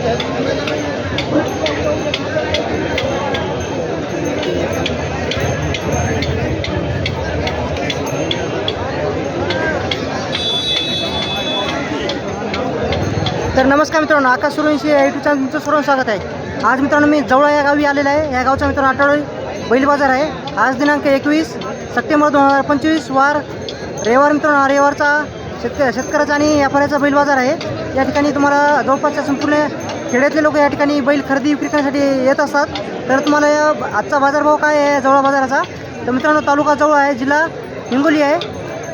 तर नमस्कार मित्रांनो आकाश सुरेंशी यूट्यूब चॅनल तुमचं सर्व स्वागत आहे. आज मित्रांनो मी जवळा या गावी आलेला आहे. या गावचा मित्रांनो आठवडी बैल बाजार आहे. आज दिनांक एकवीस सप्टेंबर दोन हजार पंचवीस वार रविवार मित्रांनो रविवारचा शेतक शेतकऱ्याचा आणि व्यापाऱ्याचा बैल बाजार आहे. या ठिकाणी तुम्हाला जवळपासच्या संपूर्ण खेड्यातले लोक या ठिकाणी बैल खरेदी विक्री करण्यासाठी येत असतात. तर तुम्हाला या आजचा बाजारभाव काय आहे? जवळ बाजाराचा. तर मित्रांनो तालुका जवळ आहे जिल्हा हिंगोली आहे.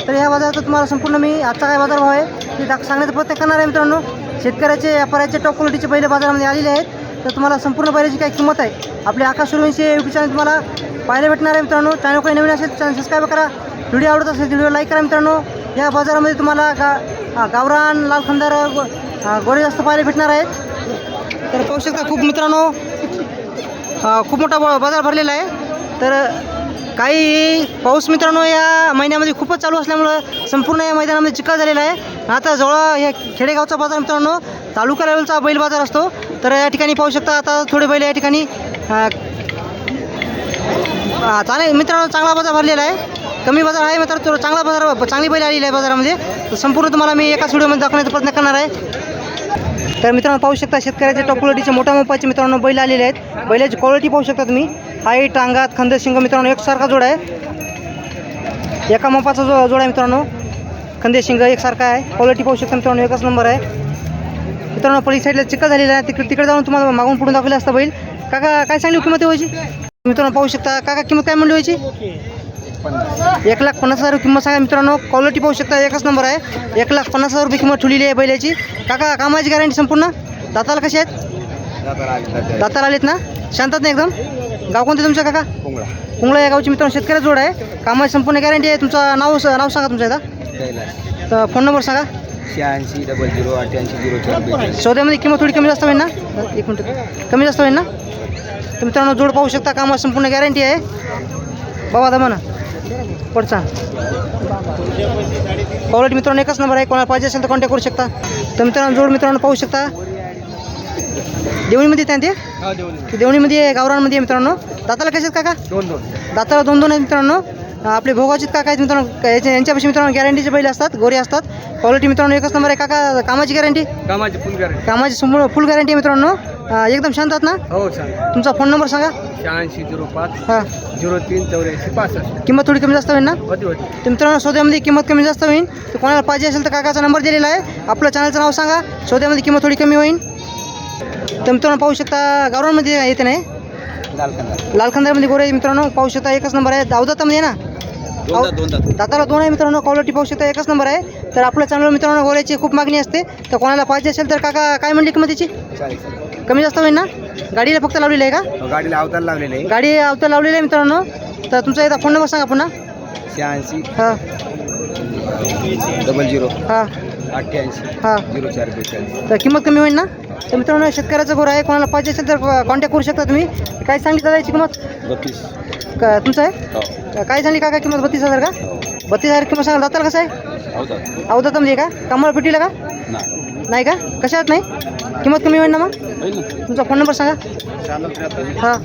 तर या बाजाराचा तुम्हाला संपूर्ण मी आजचा काय बाजारभाव आहे ते दाख सांगण्याचा प्रयत्न करणार आहे मित्रांनो. शेतकऱ्याचे व्यापाऱ्याचे टॉप क्वालिटीचे बैल बाजारामध्ये आलेले आहेत. तर तुम्हाला संपूर्ण बैलाची काय किंमत आहे? आपल्या आकाश सुरवंशी यूट्यूब चॅनल तुम्हाला पाहायला भेटणार आहे मित्रांनो. चॅनल काही नवीन असेल चॅनल सबस्क्राईब करा. व्हिडिओ आवडत असेल व्हिडिओ लाईक करा मित्रांनो. या बाजारामध्ये तुम्हाला गा गावरान लालखंदार गोरे जास्त पाहायला भेटणार आहेत. तर पाहू शकता खूप मित्रांनो खूप मोठा ब- बाजार भरलेला आहे. तर काही पाऊस मित्रांनो या महिन्यामध्ये खूपच चालू असल्यामुळं संपूर्ण या मैदानामध्ये चिखल झालेला आहे. आता जवळ हे खेडेगावचा बाजार मित्रांनो तालुका लेवलचा बैल बाजार असतो. तर या ठिकाणी पाहू शकता आता थोडे बैल या ठिकाणी चालेल. चांगले मित्रांनो चांगला बाजार भरलेला आहे. कमी बाजार आहे मात्र चांगला बाजार चांगली बैल आलेली आहे बाजारामध्ये. संपूर्ण तुम्हाला मी एकाच व्हिडिओमध्ये दाखवण्याचा प्रयत्न करणार आहे. तर मित्रांनो पाहू शकता शेतकऱ्याचे टॉप क्वालिटीचे मोठ्या मोपाचे मित्रांनो बैल आलेले आहेत. बैलाची क्वालिटी पाहू शकता तुम्ही. हाईट टांगात खंद शिंग मित्रांनो एकसारखा जोड आहे. एका मोपाचा जो जोड आहे मित्रांनो खंदे शिंग एकसारखा आहे. क्वालिटी पाहू शकता मित्रांनो एकच नंबर आहे. मित्रांनो पली साईडला चिकल झालेला आहे. तिकडे तिकडे जाऊन तुम्हाला मागून पुढून दाखवलं असतं बैल. काका काय सांगली किंमत व्हायची मित्रांनो पाहू शकता. काका किंमत काय म्हणली व्हायची एक लाख पन्नास हजार रुपये किंमत सांगा मित्रांनो. क्वालिटी पाहू शकता एकच नंबर आहे. एक लाख पन्नास हजार रुपये किंमत ठेवलेली आहे बैलाची. काका कामाची गॅरंटी संपूर्ण? दाताला कशी आहेत? दाताला आलेत ना? शांतात ना एकदम? गाव कोणते तुमचं काका? कुंगळा. या गावची मित्रांनो शेतकरी जोड आहे. कामाची संपूर्ण गॅरंटी आहे. तुमचं नाव नाव सांगा तुमचं एकदा. तर फोन नंबर सांगा. शहाऐंशी डबल झिरो अठ्ठ्याऐंशी झिरो सौद्यामध्ये किंमत थोडी कमी जास्त होईल ना? एक मिनिट. कमी जास्त होईल ना? तर मित्रांनो जोड पाहू शकता. कामाची संपूर्ण गॅरंटी आहे. बाबा दमा ना पडचा क्वालिटी मित्रांनो एकच नंबर आहे. कोणाला पाहिजे असेल तर कॉन्टॅक्ट करू शकता. तर मित्रांनो जोड मित्रांनो पाहू शकता. देवणीमध्ये त्या ते? देवणीमध्ये गावरांमध्ये मित्रांनो. दाताला कसे आहेत काका? दोन दोन. दाताला दोन दोन आहेत मित्रांनो. आपले भोगाचे काका आहेत मित्रांनो. याच्या यांच्यापाशी मित्रांनो गॅरंटीचे बैल असतात गोरे असतात. क्वालिटी मित्रांनो एकच नंबर आहे. काका कामाची गॅरंटी कामाची फुल गॅरंटी कामाची फुल गॅरंटी आहे मित्रांनो. एकदम शांत आहात ना? हो सांग तुमचा फोन नंबर सांगा. शहाऐंशी झिरो पाच हां. झिरो तीन चौऱ्याऐंशी पासष्ट. किंमत थोडी कमी जास्त होईल ना? होती होती. तर मित्रांनो सौद्यामध्ये किंमत कमी जास्त होईल. तर कोणाला पाहिजे असेल तर काकाचा नंबर दिलेला आहे. आपलं चॅनलचं नाव सांगा. सौद्यामध्ये किंमत थोडी कमी होईल. तर मित्रांनो पाहू शकता गावरांमध्ये येते नाही? लाल कंदा लालखंदामध्ये गोरे मित्रांनो. पाहू शकता एकच नंबर आहे. दावदातामध्ये आहे ना? दाताला दोन आहे मित्रांनो. क्वालिटी पाहू शकता एकच नंबर आहे. तर आपल्या चॅनलवर मित्रांनो गोऱ्याची खूप मागणी असते. तर कोणाला पाहिजे असेल तर काका काय म्हणली किंमत त्याची कमी जास्त होईल ना? गाडीला फक्त लावलेली आहे का? हो, गाडीला अवतार लावलेले. आहे गाडी अवतर लावलेली आहे मित्रांनो. तर तुमचा एकदा फोन नंबर सांगा पुन्हा. शहाऐंशी. हां. Double zero. हां. अठ्ठ्याऐंशी. हां. झिरो चार बेचाळीस. तर किंमत कमी होईल ना? तर मित्रांनो शेतकऱ्याचं गोर आहे. कोणाला पाहिजे असेल तर कॉन्टॅक्ट करू शकता तुम्ही. काय दादा याची किंमत? बत्तीस. का तुमचं आहे? हो. का- काय सांगली काका किंमत? बत्तीस हजार का? बत्तीस हजार किंमत सांगा दाताला कसं आहे अवतार. अवधातामध्ये का? कामाला पेटीला का? नाही. नाही का? कशात नाही? किंमत कमी होईल ना मग? तुमचा फोन नंबर सांगा. हां.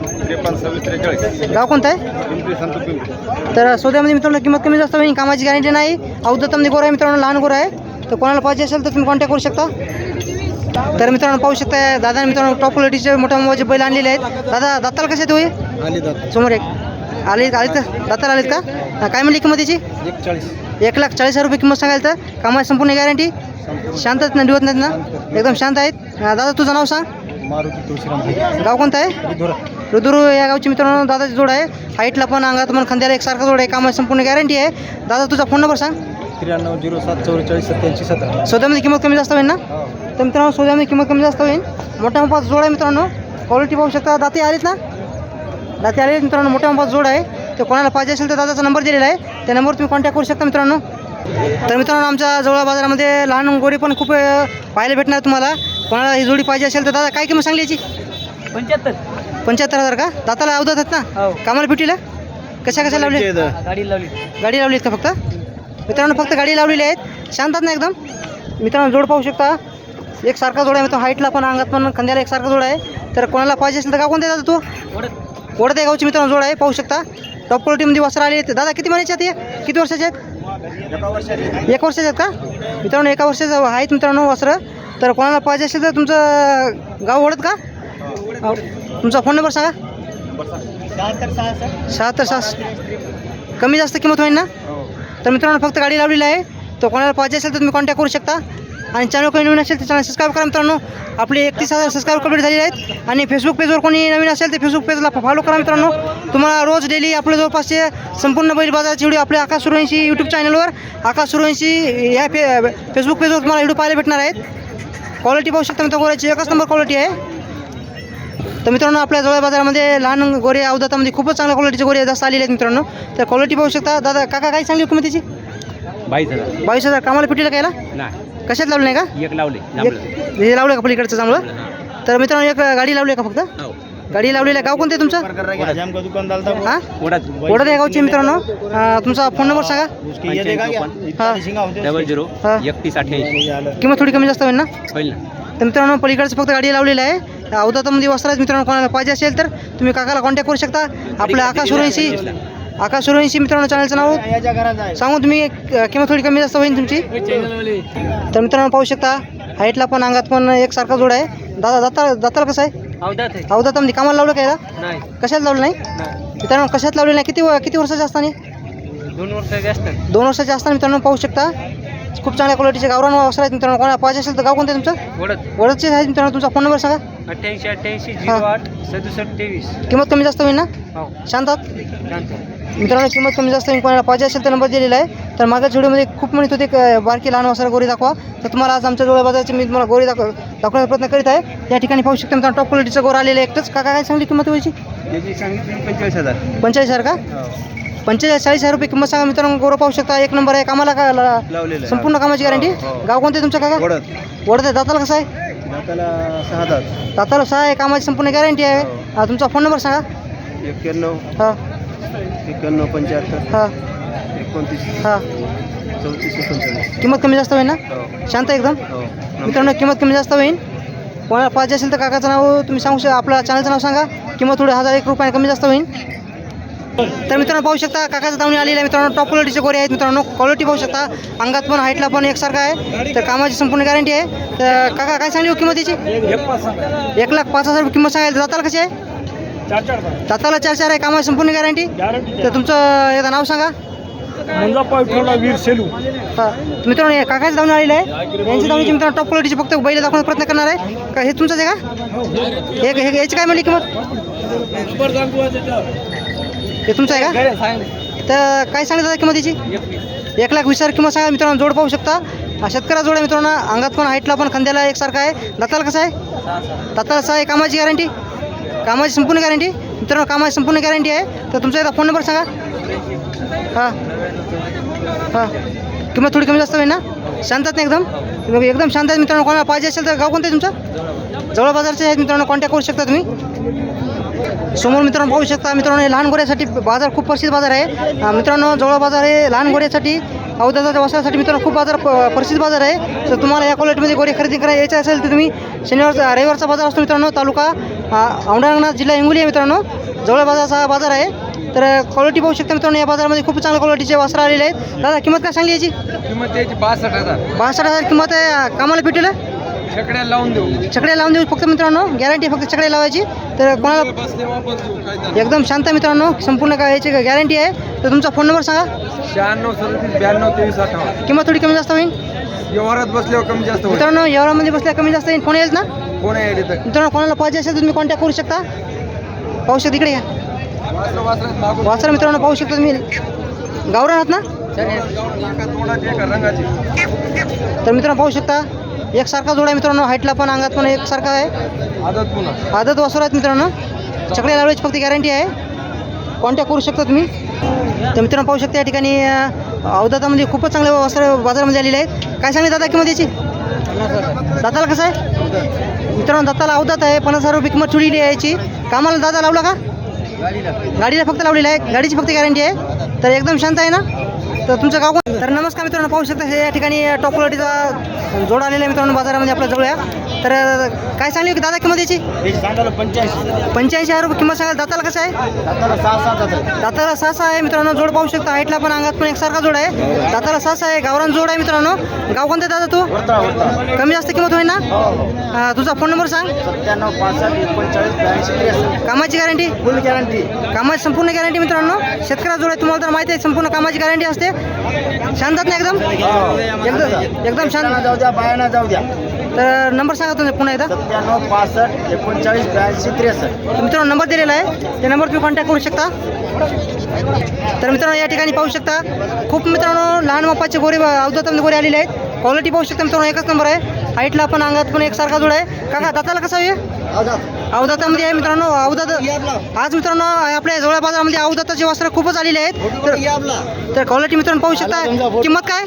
गाव कोणतं आहे? तर सौद्यामध्ये मित्रांनो किंमत कमी जास्त होईल कामाची गॅरंटी नाही. अवधातामध्ये गोर आहे मित्रांनो लहान गोर आहे. तर कोणाला पाहिजे असेल तर तुम्ही कॉन्टॅक्ट करू शकता. तर मित्रांनो पाहू शकता दादा मित्रांनो टॉप क्वालिटीचे मोठ्या मोबाईलचे बैल आणलेले आहेत. दादा दाताला कसे आली दात. समोर एक. आले आलेत का? दाताला आलेत का? काय म्हणली किंमत त्याची एक लाख चाळीस हजार रुपये किंमत सांगायला तर. कामाची संपूर्ण गॅरंटी शांतच ना दिवत नाहीत ना? एकदम शांत आहेत. हा, दादा तुझं नाव सांग? मारुती तुळशीराम. गाव कोणतं आहे? रुद्र. या गावची मित्रांनो दादाची जोड आहे. हाईटला पण अंगात पण खांद्याला एकसारखा जोड आहे. कामाची संपूर्ण गॅरंटी आहे. दादा तुझा फोन नंबर सांग. त्र्याण्णव झिरो सात चौवेचाळीस सत्याऐंशी सतरा. सोद्यामध्ये किंमत कमी जास्त होईल ना? तर मित्रांनो सोद्यामध्ये किंमत कमी जास्त होईल. मोठ्या मोठा जोड आहे मित्रांनो. क्वालिटी पाहू शकता. दाते आलेत ना? दाते आले मित्रांनो. मोठ्या मोठा जोड आहे. तर कोणाला पाहिजे असेल तर दादाचा नंबर दिलेला आहे. त्या नंबरवर तुम्ही कॉन्टॅक्ट करू शकता मित्रांनो. तर मित्रांनो आमच्या जवळ बाजारामध्ये लहान गोरी पण खूप पाहायला भेटणार तुम्हाला. कोणाला ही जोडी पाहिजे असेल तर दादा काय किंमत सांगली याची? पंच्याहत्तर. पंच्याहत्तर हजार का? दाताला अवधात आहेत ना? हो. कामाला भेटीला? कशा कशा लावली गाडी लावली. गाडी लावली आहेत का फक्त? मित्रांनो फक्त गाडी लावलेली आहेत. शांतात ना एकदम? मित्रांनो जोड पाहू शकता. एक सारखा जोड आहे मित्रांनो. हाईटला पण अंगात पण खांद्याला एक सारखा जोड आहे. तर कोणाला पाहिजे असेल तर गाव कोणते दादा तू? वडद. आहे गावची मित्रांनो जोड आहे. पाहू शकता. टॉप क्वालिटीमध्ये वस्त्र आले दादा किती महिन्याचे आहेत? किती वर्षाचे आहेत? एक वर्षाचे आहेत का? मित्रांनो एका वर्षाचं आहेत मित्रांनो वस्त्र. तर कोणाला पाहिजे असेल तर तुमचं गाव ओढत का? तुमचा फोन नंबर सांगा. शहात्तर सहा कमी जास्त किंमत होईल ना? तर मित्रांनो फक्त गाडी लावलेली आहे. तो कोणाला पाहिजे असेल तर तुम्ही कॉन्टॅक्ट करू शकता. आणि चॅनल कोणी नवीन असेल तर चॅनल सबस्क्राईब करा मित्रांनो. आपले एकतीस हजार सबस्क्राईब कंप्लीट झालेले आहेत. आणि फेसबुक पेजवर कोणी नवीन असेल तर फेसबुक पेजला फॉलो करा मित्रांनो. तुम्हाला रोज डेली आपल्या जवळपासचे संपूर्ण बैल बाजाराची व्हिडिओ आपल्या आकाश सुरवंशी यूट्यूब चॅनलवर आकाश सुरवंशी या फे फेसबुक पेजवर तुम्हाला व्हिडिओ पाहायला भेटणार आहेत. क्वालिटी पाहू शकता मित्रांनो गोऱ्याची एकच नंबर क्वालिटी आहे. तर मित्रांनो आपल्या जवळ बाजारामध्ये लहान गोरे अवधातामध्ये खूपच चांगल्या क्वालिटीचे गोरे जास्त आलेले आहेत मित्रांनो. तर क्वालिटी पाहू शकता. दादा काका काय सांगली किंमतीची बाईस हजार. बावीस हजार. कामाला पिटीला कायला? नाही. कशात लावलं नाही का? एक लावले एक- हे लावलं का पलीकडचं चांगलं? तर मित्रांनो एक गाडी लावली आहे का फक्त? गाडी लावलेली आहे गाव कोणतं आहे तुमचं? दुकान हां? वडद. आहे गावची मित्रांनो. अं, तुमचा फोन नंबर सांगा. हां. डबल झिरो हा. एकतीस अठ्ठ्याऐंशी. किंमत थोडी कमी जास्त होईल ना? होईल ना. तर मित्रांनो पलीकडचं फक्त गाडी लावलेली आहे. अवधातामध्ये वस्त्र आहेत मित्रांनो कोणाला पाहिजे असेल तर तुम्ही काकाला कॉन्टॅक्ट करू शकता. आपलं आकाश सुरवंशी आकाश सुरवंशी मित्रांनो चॅनलचं नाव? सांगू तुम्ही किंमत थोडी कमी जास्त होईल तुमची? तर मित्रांनो पाहू शकता हाईटला पण अंगात पण एकसारखा जोड आहे. दादा दाता दाताला कसं आहे? आहे. अवधातामध्ये कामाला लावलं काय? नाही. कशात लावलं नाही? मित्रांनो कशात लावलेलं नाही? किती किती वर्षाचे असताना दोन वर्ष जास्त. दोन वर्षाचे असताना मित्रांनो पाहू शकता खूप चांगल्या क्वालिटीचे गावरान वस्त्र आहेत मित्रांनो. कोणाला पाहिजे असेल तर गाव कोणतं तुमचं? ओढत वडदचे आहेत मित्रांनो. तुमचा फोन नंबर सांगा. अठ्ठ्याऐंशी अठ्ठ्याऐंशी झिरो आठ सदुसष्ट तेवीस. किंमत कमी जास्त होईल ना? हो. शांत आहात? शांत मित्रांनो किंमत कमी जास्त कोणाला पाहिजे असेल तर नंबर दिलेला आहे. तर मागच्या व्हिडिओमध्ये खूप म्हणत होते की बारकी लहान वस्त्र गोरी दाखवा. तर तुम्हाला आज आमच्या डोळ्या बाजाराची मी तुम्हाला गोरी दाखव दाखवण्याचा प्रयत्न करीत आहे. या ठिकाणी पाहू शकता मित्रांनो टॉप क्वालिटीचं गोर आलेलं एकटंच. काका काय सांगली किंमत व्हायची पंचेचाळीस हजार. पंचेचाळीस हजार का? पंचेचाळीस चाळीस हजार रुपये किंमत सांगा मित्रांनो गोरं पाहू शकता. एक नंबर आहे कामाला का संपूर्ण कामाची गॅरंटी गाव कोणते तुमचं काका? ओढत वडत आहे. दाताला कसं आहे? दाताला सहा हजार दाताला सहा आहे कामाची संपूर्ण गॅरंटी आहे. हा, तुमचा फोन नंबर सांगा. एक्क्याण्णव. हां. एक्क्याण्णव पंच्याहत्तर. हां. एकोणतीस. हां. चौतीस एकोणचाळीस. किंमत कमी जास्त होईल ना? हो. शांत आहे एकदम? हो. मित्रांनो किंमत कमी जास्त होईल. कोणाला पाहिजे असेल तर काकाचं नाव तुम्ही सांगू शकता आपल्या चॅनलचं नाव सांगा. किंमत थोडी हजार एक रुपये कमी जास्त होईल. तर मित्रांनो पाहू शकता काकाचं दावणी आलेलं आहे. मित्रांनो टॉप क्वालिटीचे गोरे आहेत. मित्रांनो क्वालिटी पाहू शकता. अंगात पण हाईटला पण एकसारखं आहे. तर कामाची संपूर्ण गॅरंटी आहे. तर काका काय सांगली हो किंमत याची एक लाख पाच हजार रुपये किंमत सांगायला दाताला कशी आहे? दाताला चार चार आहे कामाची संपूर्ण गॅरंटी तर तुमचं एकदा नाव सांगा. वीर सेलू. हा. मित्रांनो हे काकाच धावून आलेलं आहे. यांची धावणीची मित्रांनो टॉप क्वालिटीची फक्त बैल दाखवण्याचा प्रयत्न करणार आहे. का हे तुमचंच आहे का? हे हे याची काय म्हणली किंमत हे तुमचं आहे का? तर काय सांगितलं दादा किंमत याची एक लाख वीस हजार किंमत सांगा मित्रांनो जोड पाहू शकता. हा शेतकऱ्या जोड आहे मित्रांनो. अंगात पण हाईटला पण खांद्याला एकसारखा आहे. दाताला कसं आहे? दाताला सहा आहे कामाची गॅरंटी कामाची संपूर्ण गॅरंटी? मित्रांनो कामाची संपूर्ण गॅरंटी आहे. तर तुमचा एकदा फोन नंबर सांगा. हां. हां. किंमत थोडी कमी जास्त होईल ना? शांतात नाही एकदम? तुम्ही एकदम शांत आहे मित्रांनो. कोणाला पाहिजे असेल तर गाव कोणतं आहे तुमचं? जवळ बाजारचे आहेत मित्रांनो. कॉन्टॅक्ट करू शकता तुम्ही. समोर मित्रांनो पाहू शकता. मित्रांनो हे लहान गोऱ्यासाठी बाजार खूप प्रसिद्ध बाजार आहे. मित्रांनो जवळ बाजार हे लहान गोऱ्यासाठी. अवधाच्या वस्त्रासाठी मित्रांनो खूप बाजार प्रसिद्ध बाजार आहे. तर तुम्हाला या क्वालिटीमध्ये गोरे खरेदी करायला यायचं असेल तर तुम्ही शनिवारचा रविवारचा बाजार असतो मित्रांनो तालुका औंढानाथ जिल्हा हिंगोली आहे मित्रांनो. जवळ बाजारचा हा बाजार आहे. तर क्वालिटी पाहू शकता मित्रांनो या बाजारामध्ये खूप चांगल्या क्वालिटीचे वस्त्र आलेले आहेत. दादा किंमत काय सांगली याची? किंमत त्याची बासष्ट हजार. बासष्ट हजार किंमत आहे. कामाला भेटेल? शेकड्या लावून देऊ. चकडे लावून देऊ फक्त मित्रांनो. गॅरंटी फक्त चकडे लावायची. तर कोणाला एकदम शांत मित्रांनो. संपूर्ण काय याची गॅरंटी आहे. तर तुमचा फोन नंबर सांगा. शहाण्णव सदतीस ब्याण्णव तेवीस अठ्ठावन्न. किंमत थोडी कमी जास्त होईल. व्यवहारात बसल्यावर कमी जास्त मित्रांनो एवढ्यामध्ये बसल्या कमी जास्त येईल फोन येईल ना? आहे तर? मित्रांनो कोणाला पाहिजे असेल तर तुम्ही कॉन्टॅक्ट करू शकता. पाहू शकता इकडे या. वासरं मित्रांनो पाहू शकता तुम्ही. गावरान आहात ना? तर मित्रांनो पाहू शकता. एकसारखा जोड आहे मित्रांनो हाईटला पण अंगात पण एकसारखा आहे. आदत वासर आहेत मित्रांनो. चकडे लावण्याची फक्त गॅरंटी आहे. कॉन्टॅक्ट करू शकता तुम्ही? तर मित्रांनो पाहू शकता या ठिकाणी अं, अवधातामध्ये खूपच चांगले वस्त्र बाजारामध्ये आलेले आहेत. काय सांगले दादा किंमत याची? दाताला कसं आहे? मित्रांनो दाताला अवधात आहे. पन्नास हजार रुपये किंमत चुडीली आहे याची. कामाला दादा लावला का? गाडीला. फक्त लावलेली आहे. गाडीची फक्त गॅरंटी आहे. तर एकदम शांत आहे ना? तर तुमचं गाव तर नमस्कार मित्रांनो पाहू शकता हे या ठिकाणी टॉप क्वालिटीचा जोड आलेला आहे मित्रांनो बाजारामध्ये आपल्या जवळ आहे. तर काय सांगली होती दादा किंमत याची? पंच्याऐंशी. हजार रुपये किंमत सांगाल दाताला कसं आहे? दाताला सहा आहे. मित्रांनो. जोड पाहू शकता. हाईटला पण अंगात पण एकसारखा जोड आहे. दाताला सहा आहे. गावरान जोड आहे मित्रांनो. गाव कोणतं आहे दादा तू? कमी जास्त किंमत होईल ना? हो हो. तुझा फोन नंबर सांग. कामाची गॅरंटी? फुल गॅरंटी. कामाची संपूर्ण गॅरंटी मित्रांनो. शेतकऱ्या जोड आहे तुम्हाला तर माहिती आहे संपूर्ण कामाची गॅरंटी असते. शांतात ना एकदम? एकदम एकदम शांत. जाऊ द्या बायांना जाऊ द्या. तर नंबर सांगा तुमचा पुन्हा एकदा. सत्त्याण्णव पासष्ट एकोणचाळीस ब्याऐंशी त्रेसष्ट. तर मित्रांनो नंबर दिलेला आहे. त्या नंबर तुम्ही कॉन्टॅक्ट करू शकता. तर मित्रांनो या ठिकाणी पाहू शकता खूप मित्रांनो लहान मापाचे गोरे अवधातामध्ये गोरे आलेले आहेत. क्वालिटी पाहू शकता मित्रांनो एकच नंबर आहे. हाईटला पण अंगात पण एकसारखा जोड आहे. काका दाताला कसा आहे? अवधातामध्ये आहे मित्रांनो अवधात आज मित्रांनो आपल्या जवळ बाजारामध्ये अवधाताचे वस्त्र खूपच आलेले आहेत. तर तर क्वालिटी मित्रांनो पाहू शकता. किंमत काय?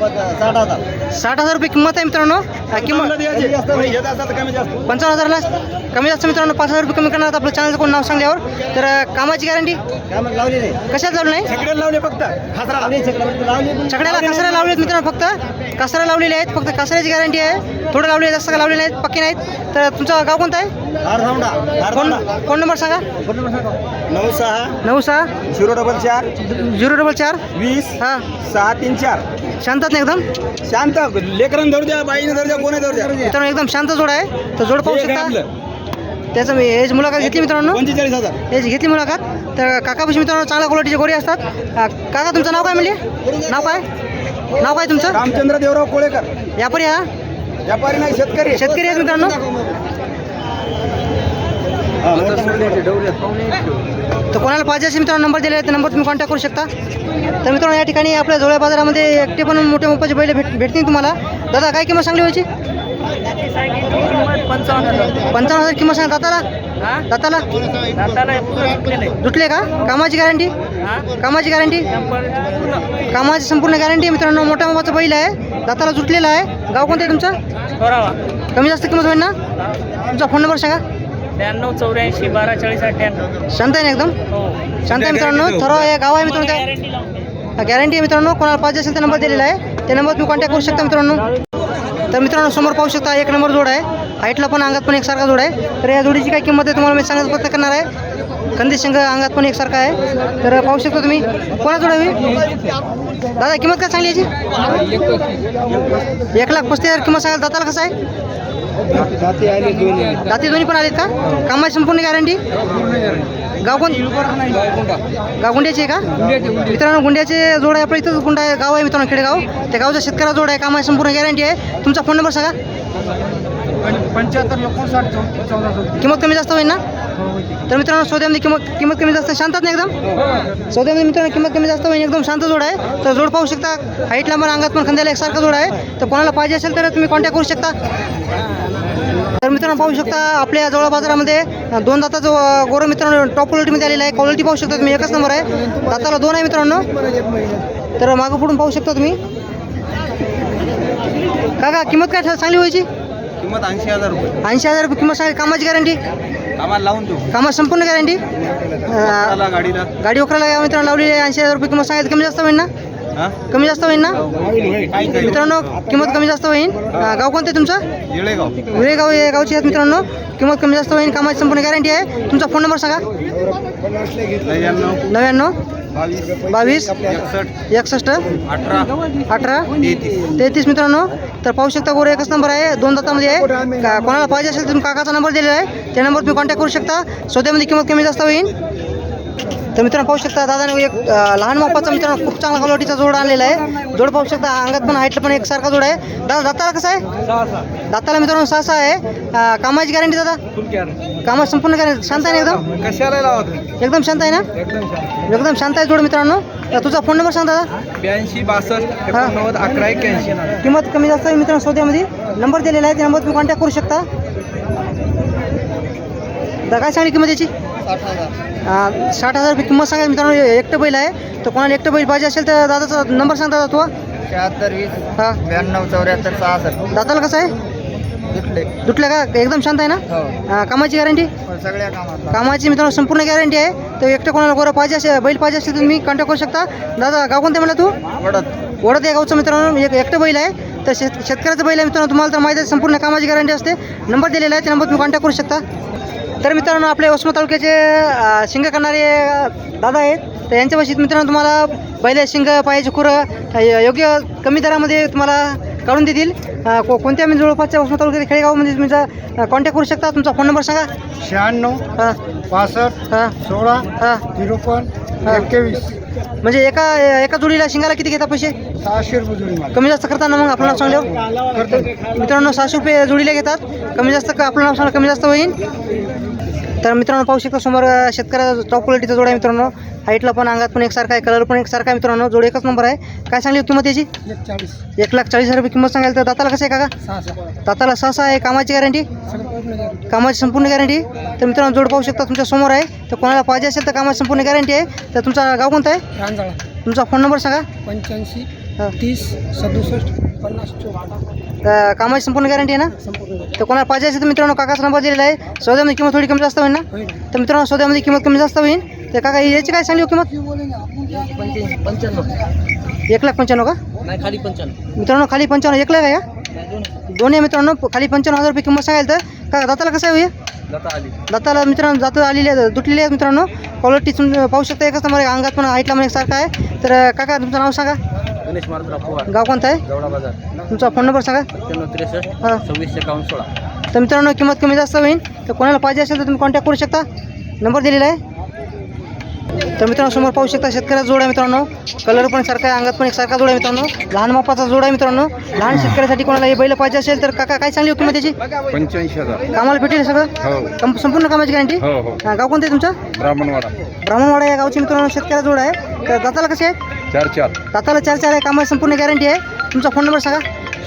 साठ हजार. साठ हजार रुपये किंमत आहे मित्रांनो. हा, किंमत पंचावन्न हजारला कमी जास्त मित्रांनो पाच हजार रुपये कमी करणार आपलं चॅनलचं कोण नाव सांगल्यावर. तर कामाची गॅरंटी मग लावली नाही. कशात लावले फक्त. लावली लावली सगळ्याला कचरा लावलेत मित्रांनो फक्त. कचरा लावलेले आहेत फक्त कचऱ्याची गॅरंटी आहे. थोडं लावले जास्त काय लावलेले आहेत पक्के नाहीत. तर तुमचं गाव कोणतं आहे? फोन फोन नंबर सांगा. नऊ सहा नऊ सहा झिरो डबल चार झिरो डबल चार वीस हां. सहा तीन चार. शांतात ना एकदम? शांत. लेकरन धरू द्या बाईने धरू द्या कोणी धरू द्या. मित्रांनो एकदम शांत जोड आहे. तर जोड पाहू शकता. त्याचं मी एज मुलाखत घेतली मित्रांनो. पंचेचाळीस हजार. एज घेतली मुलाखत. तर काकापाशी मित्रांनो चांगल्या क्वालिटीचे गोरे असतात. अं, काका तुमचं नाव काय म्हणले? नाव काय? नाव काय तुमचं? रामचंद्र देवराव कोळेकर. व्यापारी हा? व्यापारी नाही शेतकरी. शेतकरी आहेत मित्रांनो. तर कोणाला पाहिजे असेल मित्रांनो नंबर आहे त्या नंबर तुम्ही कॉन्टॅक्ट करू शकता. तर मित्रांनो या ठिकाणी आपल्या जवळ बाजारामध्ये एकटे पण मोठे मोठे बैल भेट भेटतील तुम्हाला. दादा काय किंमत सांगली व्हायची पंचावन्न हजार किंमत सांग. दाताला? दाताला? दुटले का? कामाची गॅरंटी कामाची गॅरंटी कामाची संपूर्ण गॅरंटी मित्रांनो. मोठ्या मापाचा बैल आहे. दाताला जुटलेला आहे. गाव कोणतं आहे तुमचं? कमी जास्त किंमत होईल ना? तुमचा फोन नंबर सांगा. ब्याण्णव चौऱ्याऐंशी बारा चाळीस अठ्ठ्याण्णव. शांत आहे ना एकदम? हो. शांत आहे मित्रांनो थोडा हे गाव आहे मित्रांनो. त्या गॅरंटी आहे मित्रांनो कोणाला पाहिजे असेल तर नंबर दिलेला आहे. त्या नंबर तुम्ही कॉन्टॅक्ट करू शकता मित्रांनो. तर मित्रांनो समोर पाहू शकता एक नंबर जोड आहे. हाईटला पण अंगात पण एकसारखा जोड आहे. तर या जोडीची काय किंमत आहे तुम्हाला मी सांगत प्रयत्न करणार आहे. कंदी संघ अंगात पण एकसारखा आहे. तर पाहू शकता तुम्ही कोणा जोड आहे दादा किंमत काय सांगली याची? एक लाख पस्तीस हजार किंमत सांगाल दाताला कसं आहे? दाती दोन्ही पण आलेत का? कामाची संपूर्ण गॅरंटी गाव कोण? गाव गुंड्याचे आहे का? मित्रांनो गुंड्याचे जोड आहे. आपल्या इथंच गुंडा आहे. गाव आहे मित्रांनो खेडेगाव. त्या गावचा शेतकऱ्या जोड आहे. कामाची संपूर्ण गॅरंटी आहे. तुमचा फोन नंबर सांगा. पंच्याहत्तर एकोणसाठ चौदा किंमत कमी जास्त होईल ना? तर मित्रांनो सौद्यामध्ये किंमत किंमत कमी जास्त. शांतात ना एकदम? सौद्यामध्ये मित्रांनो किंमत कमी जास्त होईल. एकदम शांत जोड आहे. तर जोड पाहू शकता. हाईटला पण अंगात पण खंद्याला एकसारखा जोड आहे. तर कोणाला पाहिजे असेल तर तुम्ही कॉन्टॅक्ट करू शकता. तर मित्रांनो पाहू शकता आपल्या जवळ बाजारामध्ये दोन दाताचं गोरं मित्रांनो टॉप क्वालिटीमध्ये आलेलं आहे. क्वालिटी पाहू शकता तुम्ही एकच नंबर आहे. दाताला दोन आहे मित्रांनो. तर मागं पुढून पाहू शकता तुम्ही. काका किंमत काय चांगली व्हायची किंमत ऐंशी हजार रुपये. ऐंशी हजार रुपये किंमत सांगा कामाची गॅरंटी आम्हाला लावून देऊ. कामाची संपूर्ण गॅरंटी गाडीला. गाडी वकराला मित्रांनो लावलेली आहे. ऐंशी हजार रुपये किंमत सांगायचं कमी जास्त होईल ना? कमी जास्त होईल ना? मित्रांनो किंमत कमी जास्त होईल गाव कोणतं तुमचं? येळेगाव. विरेगाव हे गावची आहेत मित्रांनो. किंमत कमी जास्त होईल कामाची संपूर्ण गॅरंटी आहे. तुमचा फोन नंबर सांगा. नव्याण्णव. बावीस. एकसष्ट. अठरा. अठरा. तेहतीस. मित्रांनो. तर पाहू शकता गोरे एकच नंबर आहे. दोन दातामध्ये आहे. का कोणाला पाहिजे असेल तर तुम्ही काकाचा नंबर दिलेला आहे. त्या नंबर तुम्ही कॉन्टॅक्ट करू शकता. सौद्यामध्ये किंमत कमी जास्त होईल तर मित्रांनो पाहू शकता दादाने एक लहान मापाचा मित्रांनो खूप चांगला क्वालिटीचा जोड आणलेला आहे. जोड पाहू शकता अंगात पण हाईटला पण एकसारखा जोड आहे. दादा दाताला कसं आहे? दाताला मित्रांनो सहा सहा आहे कामाची गॅरंटी दादा? कामाची संपूर्ण गॅरंटी शांत आहे ना एकदम? एकदम शांत आहे ना? एकदम शांत आहे. जोड मित्रांनो. तर तुझा फोन नंबर सांग दादा. ब्याऐंशी बासष्ट अकरा एक्क्याऐंशी. किंमत कमी जास्त आहे मित्रांनो सौद्यामध्ये. नंबर दिलेला आहे त्या नंबर तुम्ही कॉन्टॅक्ट करू शकता. दादा काय सांगली किंमत याची? साठ हजार. रुपये किंमत सांगा मित्रांनो हे एकटं बैल आहे. तर कोणाला एकटं बैल पाहिजे असेल तर दादाचा नंबर सांग दादा तो शहात्तर वीस हां. ब्याण्णव चौऱ्याहत्तर सहासष्ट. दादाला कसं आहे? दुटल्या का? एकदम शांत आहे ना? हो. कामाची गॅरंटी? सगळ्या कामात कामाची मित्रांनो संपूर्ण गॅरंटी आहे. तर एकटं कोणाला गोरं पाहिजे असेल बैल पाहिजे असेल तर तुम्ही कॉन्टॅक्ट करू शकता. दादा गाव कोणते म्हणला तू? वडत वडद या गावचं मित्रांनो एक एकटं बैल आहे. तर शेत शेतकऱ्याचं बैल आहे मित्रांनो तुम्हाला तर माहिती आहे संपूर्ण कामाची गॅरंटी असते. नंबर दिलेला आहे त्या नंबर तुम्ही कॉन्टॅक्ट करू शकता. तर मित्रांनो आपले वसमत तालुक्याचे शिंग करणारे दादा आहेत. तर यांच्यापाशी मित्रांनो तुम्हाला बैल शिंग पायाचे खुरं योग्य कमी दरामध्ये तुम्हाला काढून देतील. को कोणत्या म्हणजे जवळपासच्या वसमत तालुक्याच्या खेडेगावमध्ये तुमचा कॉन्टॅक्ट करू शकता? तुमचा फोन नंबर सांगा. शहाण्णव हां. पासष्ट हां. सोळा हां. झिरो पण हा. एकवीस म्हणजे एका एका जोडीला शिंगाला किती घेता पैसे? सहाशे रुपये जोडी कमी जास्त करताना मग आपलं नाव करतो. मित्रांनो सहाशे रुपये जोडीला घेतात. कमी जास्त आपलं नाव सांगा कमी जास्त होईल तर मित्रांनो पाहू शकता समोर शेतकऱ्याचा टॉप क्वालिटीचा जोड आहे मित्रांनो. हाईटला पण अंगात पण एकसारखा आहे कलर पण एकसारखा आहे मित्रांनो. जोड एकच नंबर आहे. काय सांगली किंमत याची? एक चाळीस एक लाख चाळीस हजार रुपये किंमत सांगायला तर दाताला कसं आहे सहा दाताला सहा आहे कामाची गॅरंटी कामाची संपूर्ण गॅरंटी तर मित्रांनो जोड पाहू शकता तुमच्यासमोर आहे. तर कोणाला पाहिजे असेल तर कामाची संपूर्ण गॅरंटी आहे. तर तुमचा गाव कोणता आहे? तुमचा फोन नंबर सांगा. पंच्याऐंशी तीस सदुसष्ट. पन्नास तर कामाची संपूर्ण गॅरंटी आहे ना? तर कोणाला पाहिजे असेल तर मित्रांनो काकाचा नंबर दिलेला आहे. सौद्यामध्ये किंमत थोडी कमी जास्त होईल ना? तर मित्रांनो सौद्यामध्ये किंमत कमी जास्त होईल. तर काका याची काय सांगली हो किंमत? पंच्याण्णव. एक लाख पंच्याण्णव का? नाही खाली पंच्याण्णव. मित्रांनो खाली पंच्याण्णव एक लाख आहे का? दोन्ही मित्रांनो खाली पंच्याण्णव हजार रुपये किंमत सांगायला तर. का दाताला कसं आहे हो दाताला मित्रांनो दाता आलेली आहे दुटलेली आहे मित्रांनो. क्वालिटी पाहू शकता एकच नंबर अंगात पण हाईटला पण एकसारखा आहे. तर काका तुमचं नाव सांगा. गणेश मारुतराव पवार गाव कोणतं आहे? जवळा बाजार. तुमचा फोन नंबर सांगा. सत्त्याण्णव त्रेसष्ट हां. सव्वीस एकावन्न सोळा. तर मित्रांनो किंमत कमी जास्त होईल तर कोणाला पाहिजे असेल तर तुम्ही कॉन्टॅक्ट करू शकता. नंबर दिलेला आहे. तर मित्रांनो समोर पाहू शकता शेतकऱ्याचा जोड आहे मित्रांनो. कलर पण सारखा आहे अंगात पण एक सारखा जोड आहे मित्रांनो. लहान मापाचा जोड आहे मित्रांनो. लहान शेतकऱ्यासाठी कोणाला हे बैल पाहिजे असेल तर काका काय चांगली हो किंमत त्याची? पंच्याऐंशी हजार. कामाला भेटेल सगळं? हो. संपूर्ण कामाची गॅरंटी हो हो. गाव कोणतं आहे तुमचं? ब्राह्मणवाडा. ब्राह्मणवाडा या गावची मित्रांनो शेतकऱ्या जोड आहे. तर दाताला कसे आहे चार चार. दाताला चार चार आहे कामाची संपूर्ण गॅरंटी आहे. तुमचा फोन नंबर सांगा.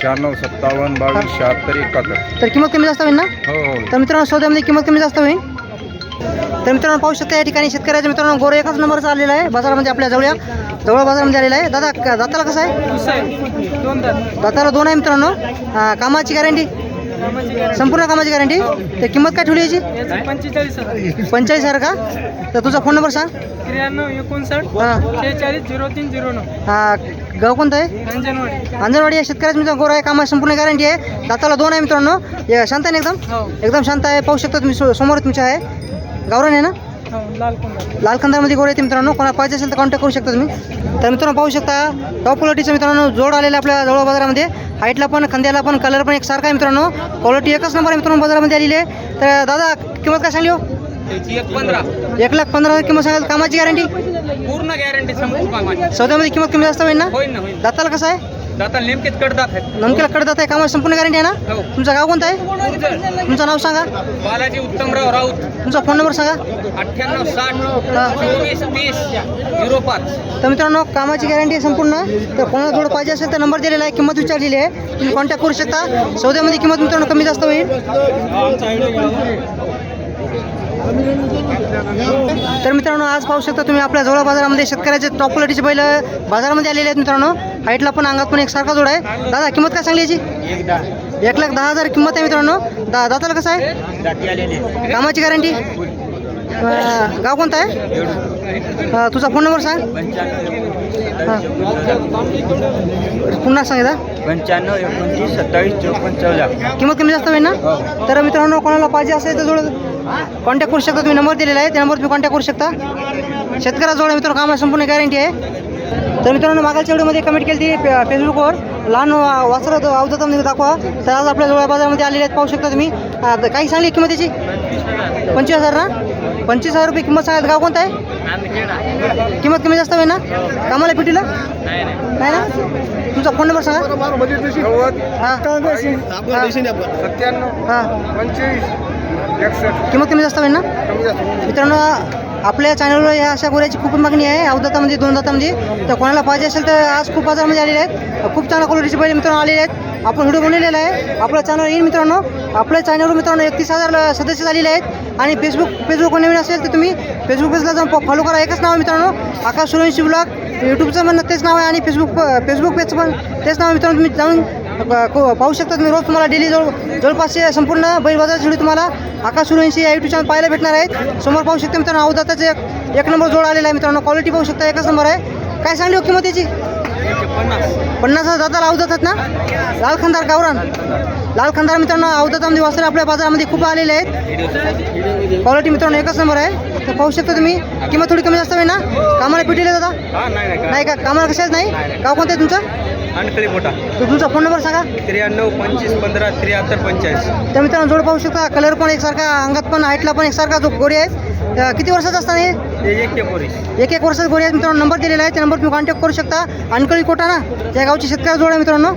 शहाण्णव सत्तावन्न बावीस शहात्तर एकाहत्तर. तर किंमत कमी जास्त होईल ना? हो हो. तर मित्रांनो सौद्यामध्ये किंमत कमी जास्त होईल. तर मित्रांनो पाहू शकता या ठिकाणी शेतकऱ्याच्या मित्रांनो गोरे एकच नंबरचा आलेला आहे. बाजारामध्ये आपल्या जवळ जवळ बाजारामध्ये आलेला आहे. दादा का- दाताला कसं आहे? दाताला दोन आहे मित्रांनो. अं, कामाची गॅरंटी संपूर्ण कामाची गॅरंटी तर किंमत काय ठेवली याची? पंचेचाळीस हजार पंचेचाळीस हजार का? तर तुझा फोन नंबर सांग. त्र्याण्णव एकोणसाठ हां. शेहेचाळीस झिरो तीन झिरो नऊ. हां गाव कोणतं आहे? अंजनवाडी. अंजनवाडी या शेतकऱ्याचं मित्रांनो गोरा आहे. कामाची संपूर्ण गॅरंटी आहे. दाताला दोन आहे मित्रांनो. हे शांत आहे ना एकदम? हो. एकदम शांत आहे. पाहू शकता तुम्ही सो- समोर तुमच्या आहे. गावरान आहे ना? हो लाल लाल कंदारमध्ये गोड येते मित्रांनो. कोणा पाहिजे असेल तर कॉन्टॅक्ट करू शकता तुम्ही. तर मित्रांनो पाहू शकता टॉप क्वालिटीचं मित्रांनो जोड आलेलं आपल्या जवळ बाजारामध्ये. हाईटला पण खांद्याला पण कलर पण एक सारखा आहे मित्रांनो. क्वालिटी एकच नंबर आहे मित्रांनो बाजारामध्ये आलेली आहे. तर दादा किंमत काय सांगली हो? त्याची एक पंधरा. एक लाख पंधरा हजार किंमत सांगाल? कामाची गॅरंटी पूर्ण गॅरंटी सौद्यामध्ये किंमत कमी जास्त होईल ना? दाताला कसं आहे? दाता नेमकेच कडदात आहेत. नमकेला कडदात आहे कामाची संपूर्ण गॅरंटी आहे ना? हो. तुमचं गाव कोणतं आहे. तुमचं नाव सांगा. बालाजी उत्तमराव राऊत. तुमचा फोन नंबर सांगा. अठ्ठ्याण्णव साठ हा. चोवीस तीस झिरो पाच. तर मित्रांनो कामाची गॅरंटी आहे संपूर्ण. तर कोणाला थोडं पाहिजे असेल तर नंबर दिलेला आहे किंमत विचारलेली आहे. तुम्ही कॉन्टॅक्ट करू शकता. सौद्यामध्ये किंमत मित्रांनो कमी जास्त होईल. तर मित्रांनो आज पाहू शकता तुम्ही आपल्या जवळ बाजारामध्ये शेतकऱ्याचे टॉप क्वालिटीचे बैल बाजारामध्ये आलेले आहेत मित्रांनो. हाईटला पण अंगात पण एक सारखा जोड आहे. दादा किंमत काय सांगली याची? एक लाख दहा हजार किंमत आहे मित्रांनो. दा दाताला कसं आहे? कामाची गॅरंटी गाव कोणतं आहे? तुझा फोन नंबर सांग. हां पुन्हा सांग एकदा. पंच्याण्णव एकोणतीस सत्तावीस चौपन्न चौदा. किंमत कमी जास्त होईल ना? तर मित्रांनो कोणाला पाहिजे असेल तर जोड कॉन्टॅक्ट करू शकता तुम्ही? नंबर दिलेला आहे. त्या नंबर तुम्ही कॉन्टॅक्ट करू शकता. शेतकऱ्या जोड आहे मित्रांनो कामाला संपूर्ण गॅरंटी आहे. तर मित्रांनो मागाच्या व्हिडिओमध्ये कमेंट केली ती फेसबुकवर लहान वा- वासरं अवधता दाखवा. तर आज आपल्या जवळ बाजारामध्ये आलेले आहेत पाहू शकता तुम्ही. काही सांगली किंमत त्याची पंचवीस हजार ना? पंचवीस हजार रुपये किंमत सांगायचं गाव कोणतं आहे? किंमत कमी जास्त होईल ना? कामाला पिटीला नाही ना? तुमचा फोन नंबर सांगा. हां हां. सत्त्याण्णव हां. पंचवीस. किंमत कमी जास्त होईल ना? मित्रांनो आपल्या चॅनलवर ह्या अशा गोऱ्याची खूप मागणी आहे. अवदातामध्ये दोन दातामध्ये तर कोणाला पाहिजे असेल तर आज खूप बाजारामध्ये आलेले आहेत. खूप चांगल्या क्वालिटीचे बैल मित्रांनो आलेले आहेत. आपण व्हिडिओ बनवलेला आहे. आपलं चॅनल येईल मित्रांनो. आपल्या चॅनलवर मित्रांनो एकतीस हजार सदस्य झालेले आहेत. आणि फेसबुक फेसबुक नवीन असेल तर तुम्ही फेसबुक पेजला जाऊन फॉलो करा. एकच नाव आहे मित्रांनो आकाश सुरवंशी ब्लॉग. यूट्यूबचं पण तेच नाव आहे आणि फेसबुक फेसबुक पेजचं पण तेच नाव मित्रांनो. तुम्ही जाऊन क- पाहू शकता तुम्ही रोज तुम्हाला डेली जवळ जवळपासचे संपूर्ण बैल बाजाराची व्हिडिओ तुम्हाला आकाश सूर्यवंशी या यूट्यूब चॅनल पाहायला भेटणार आहेत. समोर पाहू शकता मित्रांनो अवदाताचे एक एक नंबर जोड आलेला आहे मित्रांनो. क्वालिटी पाहू शकता एकच नंबर आहे. काय सांगली हो किंमत याची? पन्नास हजार दादाला अवदातात ना? लाल खंदार गावरान. लाल खंदार मित्रांनो अवदातामध्ये वासरे आपल्या बाजारामध्ये खूप आलेले आहेत. क्वालिटी मित्रांनो एकच नंबर आहे. तर पाहू शकता तुम्ही किंमत थोडी कमी जास्त होईल ना? कामाला पिटीले दादा? हा नाही का? कामाला कशाच नाही. गाव कोणतं आहे तुमचं? आणखी मोठा. तर तुमचा फोन नंबर सांगा. त्र्याण्णव पंचवीस पंधरा त्र्याहत्तर पंचेचाळीस. तर मित्रांनो जोड पाहू शकता कलर पण एकसारखा अंगात पण हाईटला पण एकसारखा जो गोरी आहेत अं, किती वर्षाचा असतात हे? एक ते पोरी एक एक वर्षाचा गोरी आहेत मित्रांनो नंबर दिलेला आहे त्या नंबर तुम्ही कॉन्टॅक्ट करू शकता. अनकळी कोटा ना त्या गावची शेतकरी जोड आहे मित्रांनो.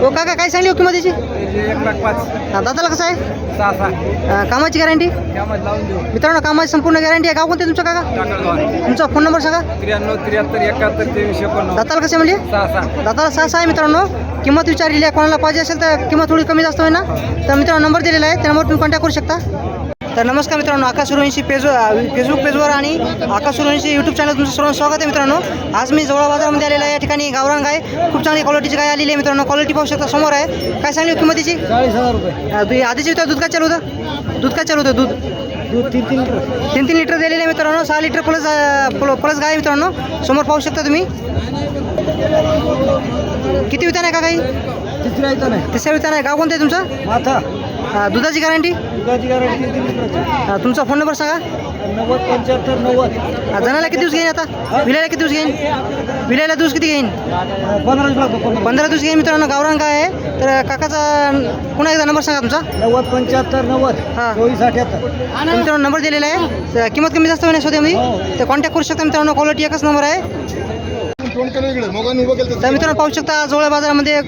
हो काका काय सांगली हो मध्येची दादाला कसं आहे? कामाची गॅरंटी? मित्रांनो कामाची संपूर्ण गॅरंटी आहे. गाव कोणते तुमचं काका? तुमचा फोन नंबर सांगा. त्र्याण्णव त्र्याहत्तर एकाहत्तर तेवीस एकोणनव्वद दाताला कसे म्हणजे? सहा दाताला सहा सहा आहे मित्रांनो. किंमत विचारलेली आहे. कोणाला पाहिजे असेल तर किंमत थोडी कमी जास्त होईल ना? तर मित्रांनो नंबर दिलेला आहे. त्या नंबर तुम्ही कॉन्टॅक्ट करू शकता. तर नमस्कार मित्रांनो आकाश सुरवंशी पेज फेसबुक पेजवर आणि आकाश सुरवंशी यूट्यूब चॅनल तुमचं सर्वांचं स्वागत आहे मित्रांनो. आज मी जवळ बाजारामध्ये आलेला आहे या ठिकाणी गावरान गाय खूप चांगली क्वालिटीची गाय आलेली आहे मित्रांनो. क्वालिटी पाहू शकता समोर आहे. काय सांगली हो किंमतीची? चाळीस हजार रुपये. आधीची होतं दूध काय चालू होतं? दूध काय चालू होतं दूध? दूध तीन तीन लिटर. तीन तीन लिटर दिलेले आहे मित्रांनो. सहा लिटर प्लस प्लस गाय आहे मित्रांनो. समोर पाहू शकता तुम्ही. किती वितान आहे का काही तिसऱ्या इथं नाही तिसऱ्या वितान आहे. गाव कोणतं आहे तुमचं? माथा. दुधाची गॅरंटी दुधाची गॅरंटी तीन लिटरची तुमचा फोन नंबर सांगा. नव्वद पंच्याहत्तर नव्वद. अं, जणाला किती दिवस घेईन आता? विलायला किती दिवस घेईन? विलायला दिवस किती घेईन? पंधरा दिवस लागतो पंधरा पंधरा दिवस घेईन मित्रांनो गावरान काय आहे? तर काकाचा पुन्हा एकदा नंबर सांगा तुमचा. नव्वद पंच्याहत्तर नव्वद. हां. चोवीस अठ्याहत्तर तर मित्रांनो नंबर दिलेला आहे. तर किंमत कमी जास्त होईल स्वतःमध्ये तर कॉन्टॅक्ट करू शकता मित्रांनो क्वालिटी एकच नंबर आहे. तर मित्रांनो पाहू शकता जवळ बाजारामध्ये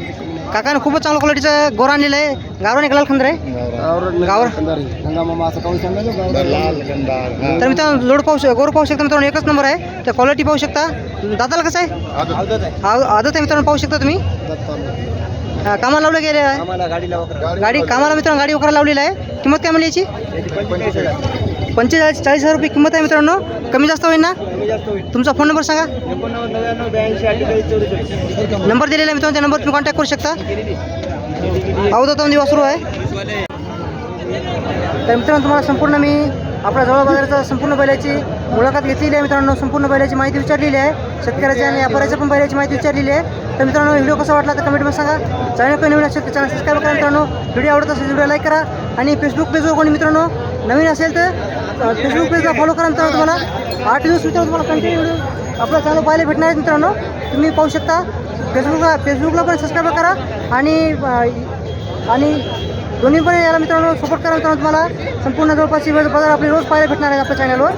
काकाने खूपच चांगल्या क्वालिटीचं गोर आणलेलं आहे. गावरान एक लाल खंदर? आहे. गावर तर मित्रांनो लोड पाहू शक गोर पाहू शकता मित्रांनो एकच नंबर आहे. तर क्वालिटी पाहू शकता. दादाला कसं आहे? आदत. आहे. मित्रांनो पाहू शकता तुम्ही. हा, कामाला लावलं गेले आहे. गाडी कामाला मित्रांनो गाडी वगैरे लावलेली आहे. किंमत काय म्हणली याची? पंचेचाळीस चाळीस हजार रुपये किंमत आहे मित्रांनो. कमी जास्त होईल ना कमी जास्त होईल तुमचा फोन नंबर सांगा. नंबर दिलेला आहे मित्रांनो त्या नंबर तुम्ही कॉन्टॅक्ट करू शकता. अवधूत वासरू आहे. तर मित्रांनो तुम्हाला संपूर्ण मी आपल्या जवळ बाजाराचा संपूर्ण बैलाची मुलाखत घेतलेली आहे मित्रांनो. संपूर्ण बैलाची माहिती विचारलेली आहे. शेतकऱ्याची आणि व्यापाऱ्याच्या पण बैलाची माहिती विचारलेली आहे. तर मित्रांनो व्हिडिओ कसा वाटला तर कमेंटमध्ये सांगा. चॅनल कोणी नवीन असेल तर चॅनल सबस्क्राईब करा मित्रांनो. व्हिडिओ आवडत असेल व्हिडिओ लाईक करा. आणि फेसबुक पेजवर कोणी मित्रांनो नवीन असेल तर फेसबुक पेजला फॉलो करा तर तुम्हाला. आठ दिवस विचार तुम्हाला कंटिन्यू व्हिडिओ आपला चॅनल पाहायला भेटणार आहेत मित्रांनो. तुम्ही पाहू शकता. फेसबुकला फेसबुकला पण सबस्क्राईब करा. आणि आणि दोन्ही पण याला मित्रांनो सपोर्ट करा मित्रांनो तुम्हाला. संपूर्ण जवळपास बाजार आपली रोज पाहायला भेटणार आहे आपल्या चॅनलवर